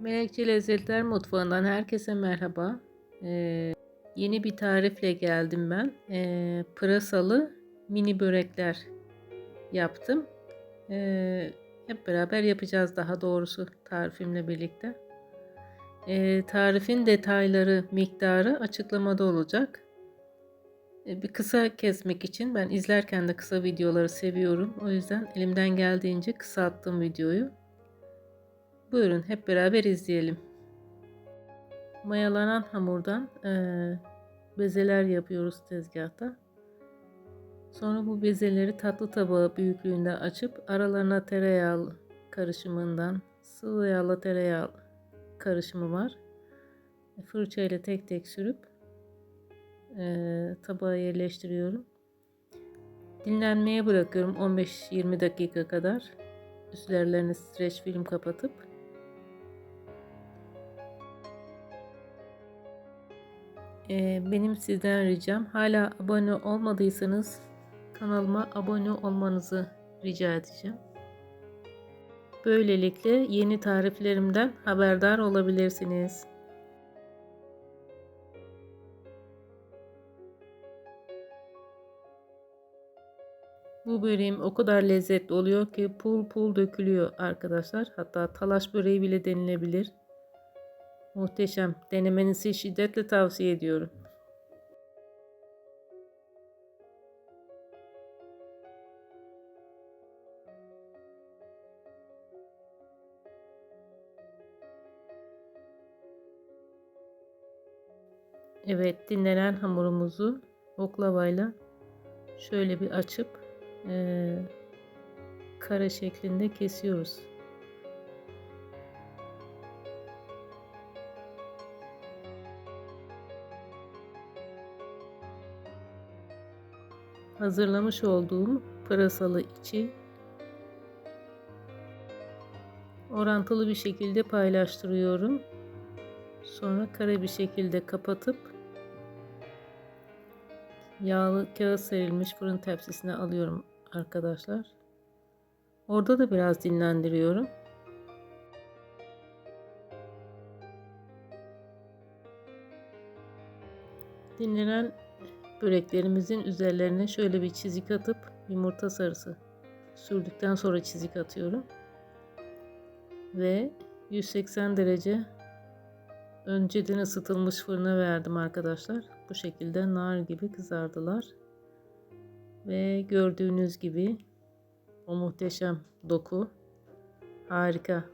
Melekçe Lezzetler Mutfağı'ndan herkese merhaba. Ee, yeni bir tarifle geldim ben. Ee, pırasalı mini börekler yaptım. Ee, hep beraber yapacağız daha doğrusu tarifimle birlikte. Ee, tarifin detayları, miktarı açıklamada olacak. Ee, bir kısa kesmek için ben izlerken de kısa videoları seviyorum. O yüzden elimden geldiğince kısalttım videoyu. Buyurun hep beraber izleyelim. Mayalanan hamurdan e, bezeler yapıyoruz tezgahta. Sonra bu bezeleri tatlı tabağı büyüklüğünde açıp aralarına tereyağı karışımından sıvı yağla tereyağı karışımı var. Fırça ile tek tek sürüp e, tabağa yerleştiriyorum. Dinlenmeye bırakıyorum 15-20 dakika kadar. Üstlerlerini streç film kapatıp Ee, benim sizden ricam hala abone olmadıysanız kanalıma abone olmanızı rica edeceğim. Böylelikle yeni tariflerimden haberdar olabilirsiniz. Bu böreğim o kadar lezzetli oluyor ki pul pul dökülüyor arkadaşlar. Hatta talaş böreği bile denilebilir. Muhteşem. Denemenizi şiddetle tavsiye ediyorum. Evet dinlenen hamurumuzu oklavayla şöyle bir açıp e, kare şeklinde kesiyoruz. Hazırlamış olduğum pırasalı içi orantılı bir şekilde paylaştırıyorum. Sonra kare bir şekilde kapatıp yağlı kağıt serilmiş fırın tepsisine alıyorum arkadaşlar. Orada da biraz dinlendiriyorum. Dinlenen böreklerimizin üzerlerine şöyle bir çizik atıp yumurta sarısı sürdükten sonra çizik atıyorum. Ve 180 derece önceden ısıtılmış fırına verdim arkadaşlar. Bu şekilde nar gibi kızardılar. Ve gördüğünüz gibi o muhteşem doku harika